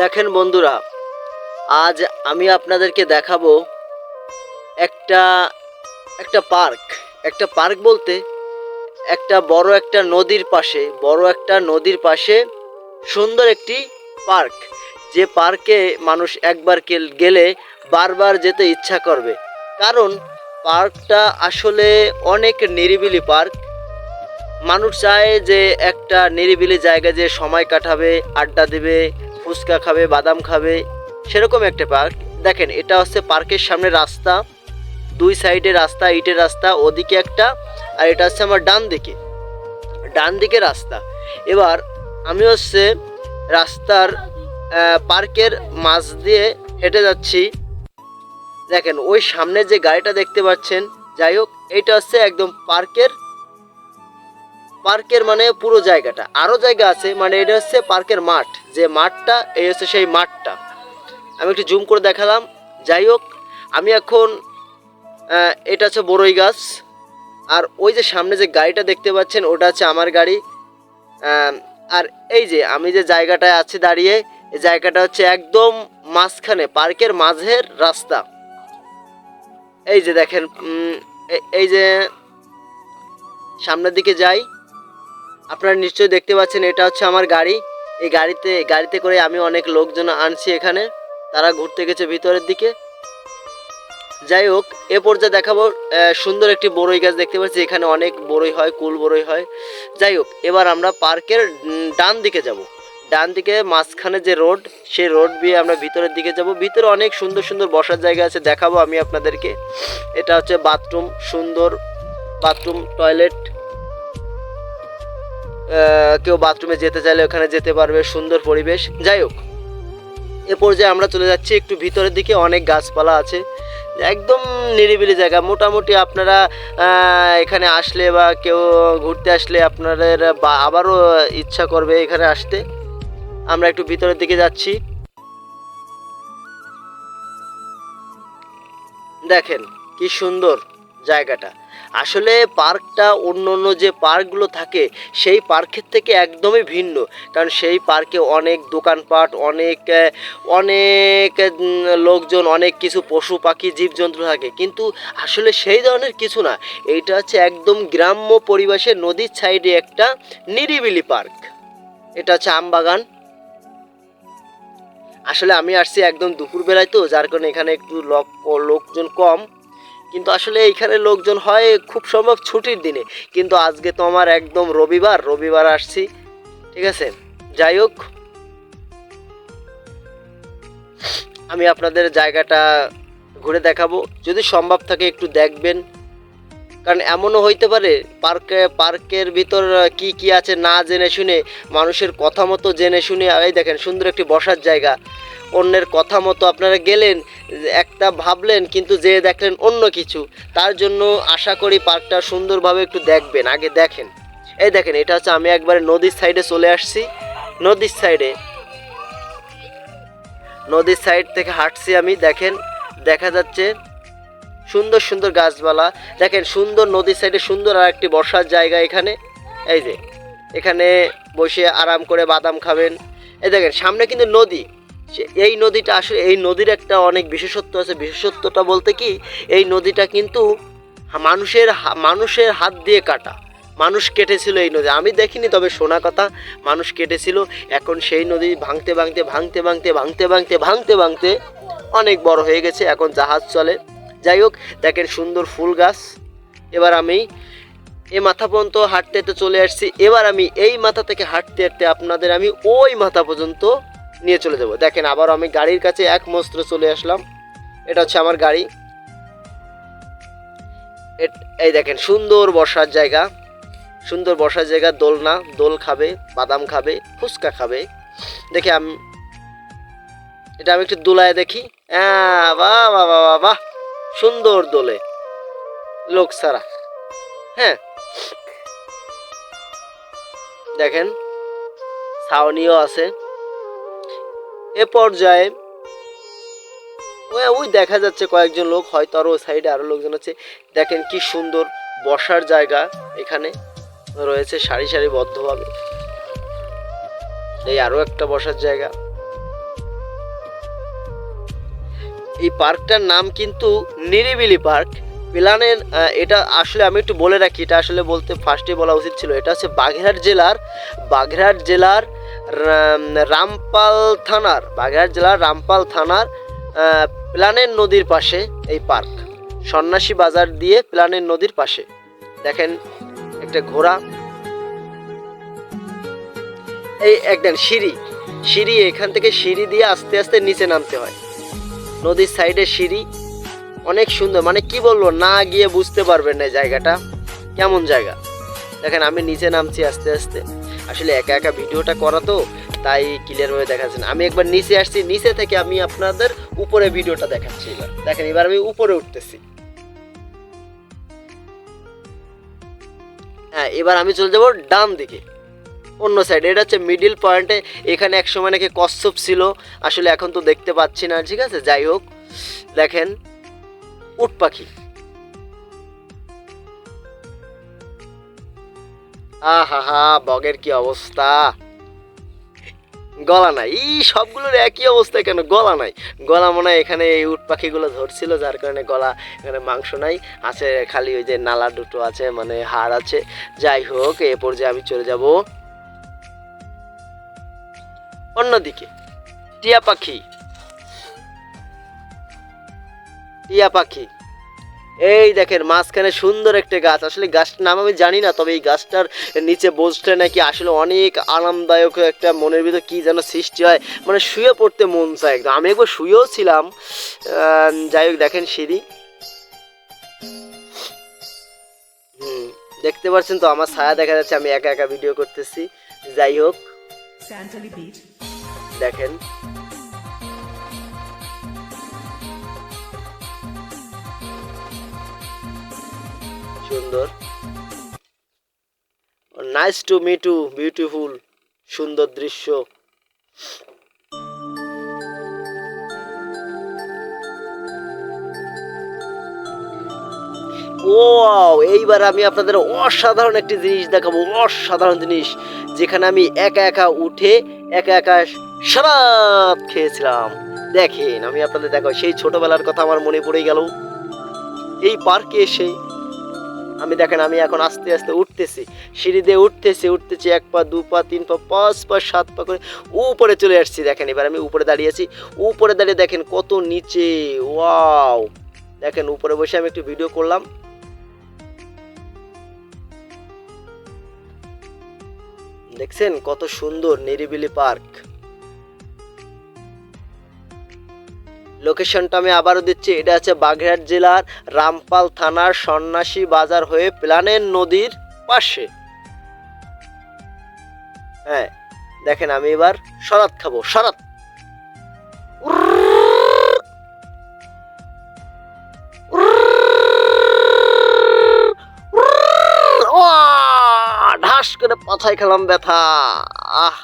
দেখেন বন্ধুরা, আজ আমি আপনাদেরকে দেখাবো একটা একটা পার্ক। একটা পার্ক বলতে একটা বড় একটা নদীর পাশে, বড় একটা নদীর পাশে সুন্দর একটি পার্ক। যে পার্কে মানুষ একবার গেলে বারবার যেতে ইচ্ছা করবে। কারণ পার্কটা আসলে অনেক নিরিবিলি পার্ক। মানুষ চায় যে একটা নিরিবিলি জায়গায় যে সময় কাটাবে, আড্ডা দেবে ফুচকা খাবে, বাদাম খাবে, সেরকম একটা পার্ক দেখেন, এটা হচ্ছে পার্কের সামনে রাস্তা, দুই সাইডে রাস্তা, ইটের রাস্তা, ওদিকে একটা, আর এটা হচ্ছে আমার ডান দিকে। ডান দিকে রাস্তা। এবার আমি হচ্ছে রাস্তার পার্কের মাঝ দিয়ে হেঁটে যাচ্ছি। দেখেন, ওই সামনে যে গাড়িটা দেখতে পাচ্ছেন, যাই হোক এইটা হচ্ছে একদম পার্কের পার্কের মানে পুরো জায়গাটা। আরও জায়গা আছে মানে এটা হচ্ছে পার্কের মাঠ। যে মাঠটা, এই হচ্ছে সেই মাঠটা। আমি একটু জুম করে দেখালাম। যাই হোক, আমি এখন এটা হচ্ছে বড়ই গাছ। আর ওই যে সামনে যে গাড়িটা দেখতে পাচ্ছেন, ওটা হচ্ছে আমার গাড়ি। আর এই যে আমি যে জায়গাটায় আছি দাঁড়িয়ে, এই জায়গাটা হচ্ছে একদম মাঝখানে, পার্কের মাঝের রাস্তা। এই যে দেখেন এই যে সামনের দিকে যাই আপনারা নিশ্চয়ই দেখতে পাচ্ছেন, এটা হচ্ছে আমার গাড়ি। এই গাড়িতে গাড়িতে করে আমি অনেক লোকজন আনছি এখানে। তারা ঘুরতে গেছে ভিতরের দিকে। যাই হোক, এ পর্যায়ে দেখাবো সুন্দর একটি বড়ই গাছ দেখতে পাচ্ছি। এখানে অনেক বড়ই হয়, কুল বড়ই হয়। যাই হোক, এবার আমরা পার্কের ডান দিকে যাব। ডান দিকে মাঝখানে যে রোড, সেই রোড দিয়ে আমরা ভিতরের দিকে যাব। ভিতরে অনেক সুন্দর সুন্দর বসার জায়গা আছে, দেখাবো আমি আপনাদেরকে। এটা হচ্ছে বাথরুম, সুন্দর বাথরুম, টয়লেট। কেউ বাথরুমে যেতে চাইলে ওখানে যেতে পারবে, সুন্দর পরিবেশ। যাই হোক, এ পর্যায়ে আমরা চলে যাচ্ছি একটু ভিতরের দিকে, অনেক গাছপালা আছে। একদম নিরিবিলি জায়গা। মোটামুটি আপনারা এখানে আসলে বা কেউ ঘুরতে আসলে আপনাদের আবারও ইচ্ছা করবে এখানে আসতে। আমরা একটু ভিতরের দিকে যাচ্ছি। দেখেন, কি সুন্দর জায়গাটা। আসলে পার্কটা অন্য অন্য যে পার্কগুলো থাকে, সেই পার্কের থেকে একদমই ভিন্ন। কারণ সেই পার্কে অনেক দোকানপাট, অনেক অনেক লোকজন, অনেক কিছু পশু পাখি, জীবজন্তু থাকে। কিন্তু আসলে সেই ধরনের কিছু না। এইটা হচ্ছে একদম গ্রাম্য পরিবেশে নদীর সাইডে একটা নিরিবিলি পার্ক। এটা হচ্ছে আমবাগান। আসলে আমি আসছি একদম দুপুরবেলায় তো, যার কারণে এখানে একটু লোক লোকজন কম। কিন্তু আসলে এইখানে লোকজন হয় খুব সম্ভব ছুটির দিনে। কিন্তু আজকে তো আমার একদম রবিবার রবিবার আসছি, ঠিক আছে? যাই হোক। আমি আপনাদের জায়গাটা ঘুরে দেখাবো। যদি সম্ভব থাকে একটু দেখবেন। কারণ এমনও হইতে পারে, পার্কে, পার্কের ভিতর কি কি আছে না জেনে শুনে, মানুষের কথা মতো জেনে শুনে এই দেখেন সুন্দর একটি বসার জায়গা। অন্যের কথা মতো আপনারা গেলেন, একটা ভাবলেন, কিন্তু যে দেখলেন অন্য কিছু। তার জন্য আশা করি পার্কটা সুন্দরভাবে একটু দেখবেন, আগে দেখেন। এই দেখেন, এটা হচ্ছে আমি একবারে নদীর সাইডে চলে আসছি। নদীর সাইডে। নদীর সাইড থেকে হাঁটছি আমি, দেখেন, দেখা যাচ্ছে সুন্দর সুন্দর গাছপালা। দেখেন সুন্দর নদীর সাইডে সুন্দর আর একটি বসার জায়গা এখানে। এই যে, এখানে বসে আরাম করে বাদাম খাবেন। এই দেখেন, সামনে কিন্তু নদী। এই নদীটা আসলে, এই নদীর একটা অনেক বিশেষত্ব আছে। বিশেষত্বটা বলতে কি, এই নদীটা কিন্তু মানুষের মানুষের হাত দিয়ে কাটা। মানুষ কেটেছিল এই নদী। আমি দেখিনি, তবে শোনা কথা, মানুষ কেটেছিল। এখন সেই নদী ভাঙতে ভাঙতে ভাঙতে ভাঙতে ভাঙতে ভাঙতে ভাঙতে ভাঙতে অনেক বড় হয়ে গেছে। এখন জাহাজ চলে। যাই হোক, দেখেন সুন্দর ফুল গাছ। এবার আমি এ মাথা পর্যন্ত হাঁটতে হাঁটতে চলে আসছি। এবার আমি এই মাথা থেকে হাঁটতে হাঁটতে আপনাদের আমি ওই মাথা পর্যন্ত নিয়ে চলে যাব। দেখেন আবার আমি গাড়ির কাছে এক মস্ত্র চলে আসলাম। এটা হচ্ছে আমার গাড়ি। এই দেখেন, সুন্দর বসার জায়গা। সুন্দর বসার জায়গা, দোলনা। দোল খাবে, বাদাম খাবে, ফুচকা খাবে। দেখে আমি, এটা আমি একটু দোলায় দেখি। হ্যাঁ বাহ বাহ বাহ বাহ। সুন্দর দোলে, লোক সারা হ্যাঁ। দেখেন, ছাউনিও আছে। এ পর্যায়ে, ওই দেখা যাচ্ছে কয়েকজন লোক, হয়তো আরও সাইডে আরও লোকজন আছে। দেখেন কি সুন্দর বসার জায়গা এখানে রয়েছে, সারি সারি বদ্ধভাবে। এই আরও একটা বসার জায়গা। এই পার্কটার নাম কিন্তু নিরিবিলি পার্ক। প্ল্যানের এটা আসলে আমি একটু বলে রাখি, এটা আসলে বলতে ফার্স্টে বলা উচিত ছিল। এটা হচ্ছে বাগেরহাট জেলার বাগেরহাট জেলার রামপাল থানার, বাগেরহাট জেলার রামপাল থানার প্লানের নদীর পাশে এই পার্ক। সন্ন্যাসী বাজার দিয়ে প্লানের নদীর পাশে। দেখেন একটা ঘোড়া। এই একদম সিঁড়ি। সিঁড়ি, এখান থেকে সিঁড়ি দিয়ে আস্তে আস্তে নিচে নামতে হয়। নদীর সাইডে সিঁড়ি। অনেক সুন্দর মানে কি বলব, না গিয়ে বুঝতে পারবেন না জায়গাটা। কেমন জায়গা? দেখেন, আমি নিচে নামছি আস্তে আস্তে। আসলে একা একা ভিডিওটা করা তো, তাই ক্লিয়ারভাবে দেখাচ্ছেন। আমি একবার নিচে আসছি, নিচে থেকে আমি আপনাদের উপরে ভিডিওটা দেখাচ্ছি এবার। দেখেন, এবার আমি উপরে উঠতেছি। হ্যাঁ এবার আমি চলে যাব ডান দিকে। অন্য সাইডে এটা হচ্ছে মিডিল পয়েন্টে এখানে এক সময় নাকি কচ্ছপ ছিল। আসলে এখন তো দেখতে পাচ্ছি না, ঠিক আছে? যাই হোক, দেখেন, উট পাখি। আহা হা বগের কি অবস্থা? গলা নাই। এই সবগুলোর একই অবস্থা কেন? গলা নাই। গলা মনে হয় এখানে এই উট পাখিগুলো ধরছিল, যার কারণে গলা, এখানে মাংস নাই। আছে খালি ওই যে নালা দুটো আছে মানে হাড় আছে। যাই হোক, এ পর্যায়ে আমি চলে যাব। অন্যদিকে, টিয়া পাখি। টিয়া পাখি। এই দেখেন, মাঝখানে সুন্দর একটা গাছ। আসলে গাছটার নাম আমি জানি না, তবে এই গাছটার নিচে বসতে নাকি আসলে অনেক আরামদায়ক একটা মনের ভিতর কি যেন সৃষ্টি হয়। মানে শুয়ে পড়তে মন চায় একদম। আমি একবার শুয়েও ছিলাম। যাই হোক, দেখেন সিঁড়ি। হুম, দেখতে পাচ্ছেন তো, আমার ছায়া দেখা যাচ্ছে, আমি একা একা ভিডিও করতেছি। যাই হোক। দেখেন। সুন্দর। Nice to me too beautiful সুন্দর দৃশ্য। ও এইবার আমি আপনাদের অসাধারণ একটি জিনিস দেখাবো, অসাধারণ জিনিস, যেখানে আমি একা একা উঠে একা একা সারাত খেয়েছিলাম। দেখেন, আমি আপনাদের দেখো সেই ছোটবেলার কথা আমার মনে পড়ে গেল। এই পার্কে এসে, আমি দেখেন, আমি এখন আস্তে আস্তে উঠতেছি, সিঁড়ি দিয়ে উঠতেছি উঠতেছি, এক পা, দু পা, তিন পা, পাঁচ পা, সাত পা করে উপরে চলে আসছি, দেখেন, এবার আমি উপরে দাঁড়িয়ে আছি। উপরে দাঁড়িয়ে দেখেন কত নিচে ওয়াও দেখেন, উপরে বসে আমি একটু ভিডিও করলাম। দেখছেন কত সুন্দর নিরিবিলি পার্ক। লোকেশনটা আমি আবারও দিচ্ছি, এটা আছে বাগেরহাট জেলার রামপাল থানার সন্ন্যাসী বাজার হয়ে প্লানের নদীর পাশে। হ্যাঁ দেখেন আমি এবার সরাত খাব সরাত করে পাছায় খেলাম, ব্যথা। আহ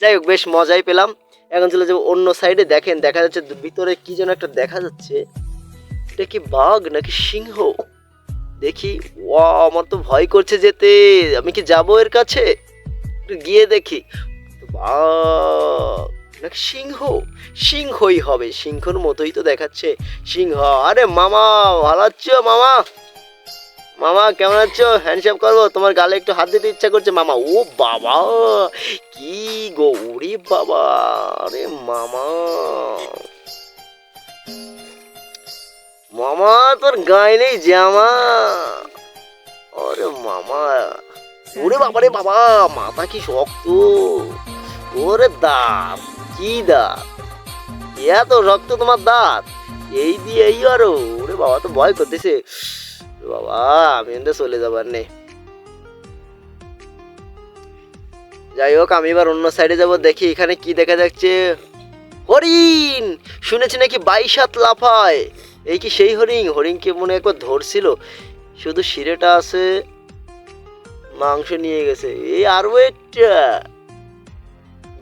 যাই হোক, বেশ মজাই পেলাম। এখন চলে যাব অন্য সাইডে দেখেন, দেখা যাচ্ছে ভিতরে কি যেন একটা দেখা যাচ্ছে। এটা কি বাঘ নাকি সিংহ? দেখি ও আমার তো ভয় করছে যেতে। আমি কি যাব এর কাছে? একটু গিয়ে দেখি। বাঘ নাকি সিংহ? সিংহই হবে। সিংহর মতোই তো দেখাচ্ছে। সিংহ, আরে মামা, ভালো মামা? মামা, কেমন আছো? হ্যান্ডশেপ করব? তোমার গালে একটু হাত দিতে ইচ্ছা করছে মামা। ও বাবা, কি গো বাবা। আরে মামা। মামা, তোর গায়ে নেই জামা। আরে মামা ওরে বাবা রে বাবা, মাথা কি শক্ত। ওরে দাঁত, কি দাঁত। এত রক্ত তোমার দাঁত। এই দিয়ে এই আরও। ওরে বাবা, তো ভয় করতেছে। বাবা, আমি এনতে চলে যাবার নেই যাই হোক, আমি এবার অন্য সাইডে যাব, দেখি এখানে কি দেখা যাচ্ছে। হরিণ! শুনেছি নাকি বাইশ হাত লাফায়। এই কি সেই হরিণ? হরিণকে মনে একবার ধরছিল? শুধু শিরেটা আছে, মাংস নিয়ে গেছে। এই আর একটা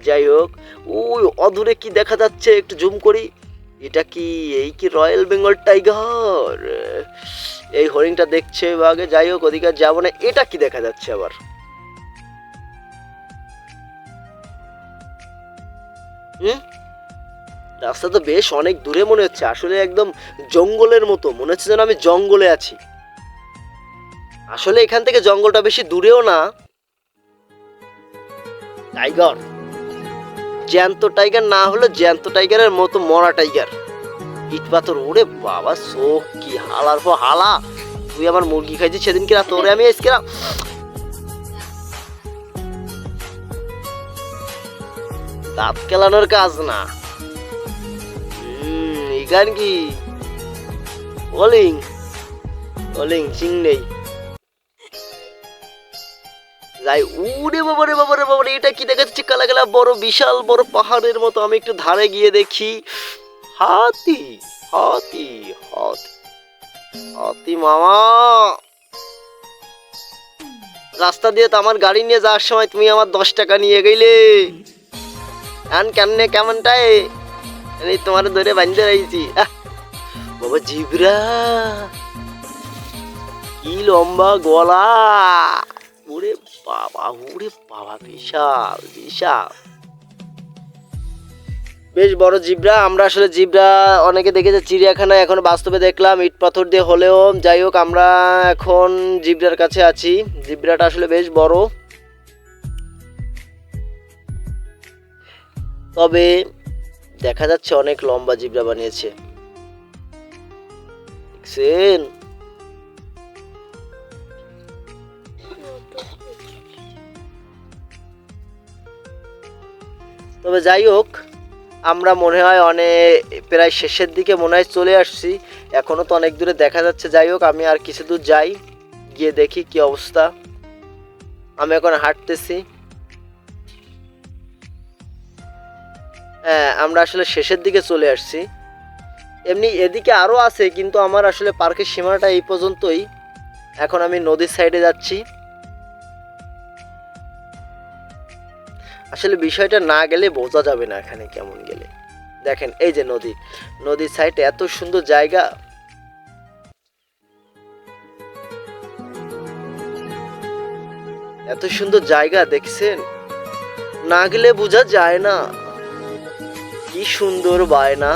যাই হোক, ওই অদূরে কি দেখা যাচ্ছে? একটু জুম করি। এটা কি এই কি রয়্যাল বেঙ্গল টাইগার এই হরিণটা দেখছে বাগে যাই হোক, ওদিকে যাব না। এটা কি দেখা যাচ্ছে আবার? হুম? রাস্তা তো বেশ অনেক দূরে মনে হচ্ছে। আসলে একদম জঙ্গলের মতো। মনে হচ্ছে যেন আমি জঙ্গলে আছি। আসলে এখান থেকে জঙ্গলটা বেশি দূরেও না। টাইগার জ্যান্ত টাইগার না হলে জ্যান্ত টাইগারের মতো মরা টাইগার। ইট পাথর, ওরে বাবা শোক কি হালার পর হালা। তুই আমার মুরগি খাইছিস সেদিন কিনা তোরে আমি আজকে দাঁত কেলানোর কাজ না। হুম কি? বলিং। বলিং, চিং নেই। যাই, উড়ে বাবারে বাবারে বাবারে এটা কি দেখা যাচ্ছে? কালা কালা বড় বিশাল বড় পাহাড়ের মতো। আমি একটু ধারে গিয়ে দেখি। হাতি হাতি হাতি হাতি মামা। রাস্তা দিয়ে তো আমার গাড়ি নিয়ে যাওয়ার সময় তুমি আমার দশ টাকা নিয়ে গেলে। আন কেমনে কেমনটাই এই তোমার ধরে বান্ধে রয়েছি বাবা জিবরা, কি লম্বা গলা। বাবা ওরে বাবা, বিশাল বিশাল। বেশ বড় জিব্রা, আমরা আসলে জিব্রা অনেকে দেখেছে, চিড়িয়াখানায় এখন বাস্তবে দেখলাম, ইট পাথর দিয়ে হলেও। যাই হোক, আমরা এখন জিব্রার কাছে আছি। জিব্রাটা আসলে বেশ বড়। তবে দেখা যাচ্ছে অনেক লম্বা জিব্রা বানিয়েছে। দেখছেন? তবে যাই হোক, আমরা মনে হয় অনেক প্রায় শেষের দিকে মনে হয় চলে আসছি। এখনও তো অনেক দূরে দেখা যাচ্ছে, যাই হোক, আমি আর কিছু দূর যাই, গিয়ে দেখি কি অবস্থা। আমি এখন হাঁটতেছি। হ্যাঁ আমরা আসলে শেষের দিকে চলে আসছি। এমনি এদিকে আরও আছে, কিন্তু আমার আসলে পার্কের সীমানাটা এই পর্যন্তই। এখন আমি নদীর সাইডে যাচ্ছি। আসলে বিষয়টা না গেলে বোঝা যাবে না এখানে কেমন গেলে। দেখেন, এই যে নদী। নদীর সাইডে এত সুন্দর জায়গা। এত সুন্দর জায়গা, দেখছেন? না গেলে বোঝা যায় না। কি সুন্দর বায়না।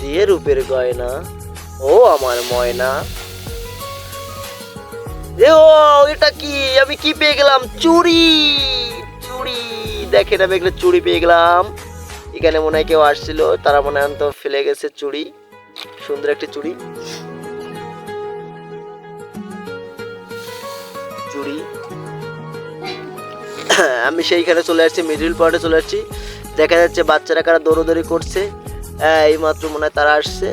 দিয়ে রূপের গয়না। ও আমার ময়না। ও, এটা কি? আমি কি পেয়ে গেলাম? চুড়ি! চুড়ি! দেখেন আমি একটা চুড়ি পেয়ে গেলাম। এখানে মনে হয় কেউ আসছিল, তারা মনে হয় তো ফেলে গেছে চুড়ি। সুন্দর একটি চুড়ি। চুড়ি। আমি সেইখানে চলে আসছি মিডিল পয়েন্টে চলে আসছি। দেখা যাচ্ছে বাচ্চারা কারা দৌড়োদৌড়ি করছে। হ্যাঁ এই মাত্র মনে হয় তারা আসছে।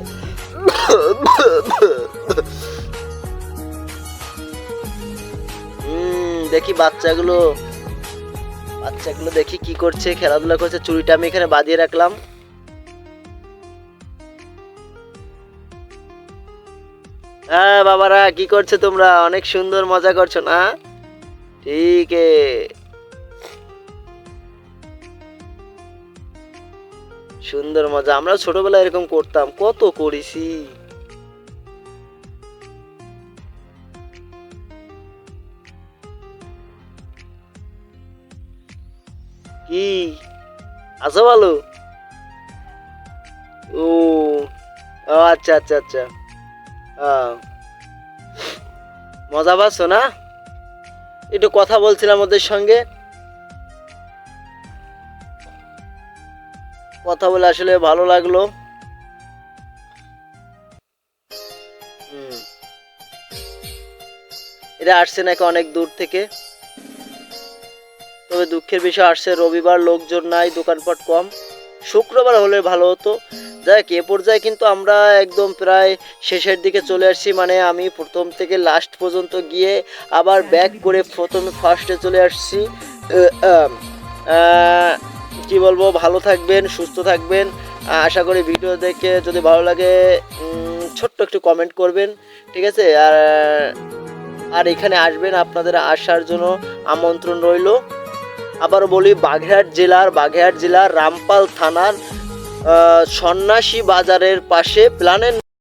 দেখি বাচ্চাগুলো বাচ্চাগুলো দেখি কি করছে, খেলাধুলা করছে, চুরিটা আমি এখানে বাঁধিয়ে রাখলাম। হ্যাঁ বাবারা, কি করছ তোমরা? অনেক সুন্দর মজা করছ না? ঠিক। সুন্দর মজা আমরা ছোটবেলায় এরকম করতাম, কত করেছি। আছো ভালো। ও আচ্ছা আচ্ছা আচ্ছা। মজা পাচ্ছ না? একটু কথা বলছিলাম ওদের সঙ্গে। কথা বলে আসলে ভালো লাগল। এরা আসছে নাকি অনেক দূর থেকে? তবে দুঃখের বিষয় আসছে, রবিবার লোকজন নাই, দোকানপাট কম। শুক্রবার হলে ভালো হতো। যাক এ পর্যায়ে কিন্তু আমরা একদম প্রায় শেষের দিকে চলে আসছি। মানে আমি প্রথম থেকে লাস্ট পর্যন্ত গিয়ে আবার ব্যাক করে প্রথমে ফার্স্টে চলে আসছি। কি বলব, ভালো থাকবেন, সুস্থ থাকবেন। আশা করি ভিডিও দেখে যদি ভালো লাগে ছোট্ট একটু কমেন্ট করবেন, ঠিক আছে? আর আর এখানে আসবেন, আপনাদের আসার জন্য আমন্ত্রণ রইল। আবারও বলি বাঘেরহাট জেলার বাঘেরহাট জেলার রামপাল থানার সন্ন্যাসী বাজারের পাশে প্ল্যানের